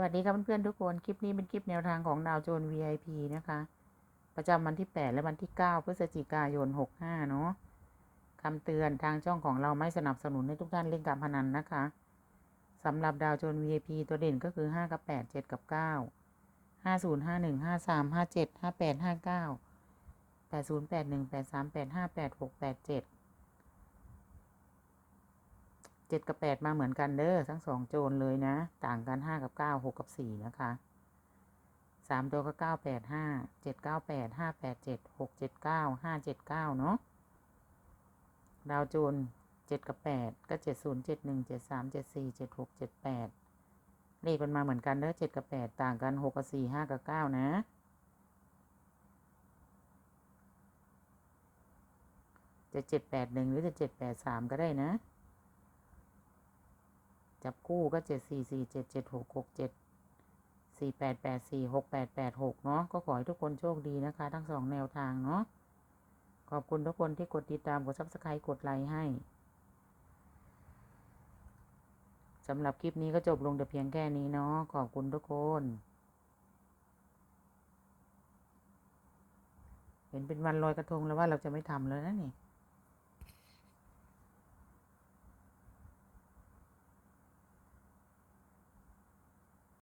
วัสดีครับเพื่อนๆทุกคน คลิปนี้เป็นคลิปแนวทางของดาวโจน VIP นะคะ ประจำวันที่ 8 และวันที่ 9 พฤศจิกายน 65 เนาะคำเตือนทางช่องของเราไม่สนับสนุนให้ทุกท่านเล่นการพนันนะคะสำหรับดาวโจน VIP ตัวเด่นก็คือ 5 กับ 8 7 กับ 9 50 51 53 57 58 59 80 81 83 85 86 87 เจ็ดกับแปดมาเหมือนกันเด้อทั้งสองโจนเลยนะ ต่างกันห้ากับเก้าหกกับสี่นะคะสามตัวก็เก้าแปดห้าเจ็ดเก้าแปดห้าแปดเจ็ดหกเจ็ดเก้าห้าเจ็ดเก้าเนาะดาวโจนเจ็ดกับแปดก็เจ็ดศูนย์เจ็ดหนึ่งเจ็ดสามเจ็ดสี่เจ็ดหกเจ็ดแปดเลขมันมาเหมือนกันเด้อเจ็ดกับแปดต่างกันหกกับสี่ห้ากับเก้านะจะเจ็ดแปดหนึ่งหรือจะเจ็ดแปดสามก็ได้นะ จับคู่ก็เจ็ดสี่สี่เจ็ดเจ็ดหกหกเจ็ดสี่แปดแปดสี่หกแปดแปดหกเนาะก็ขอให้ทุกคนโชคดีนะคะ ทั้งสองแนวทางเนาะขอบคุณทุกคนที่กดติดตามกดซับสไครต์กดไลค์ให้สำหรับคลิปนี้ก็จบลงแต่เพียงแค่นี้เนาะขอบคุณทุกคน เห็นเป็นวันลอยกระทงแล้วว่าเราจะไม่ทำแล้วนะนี่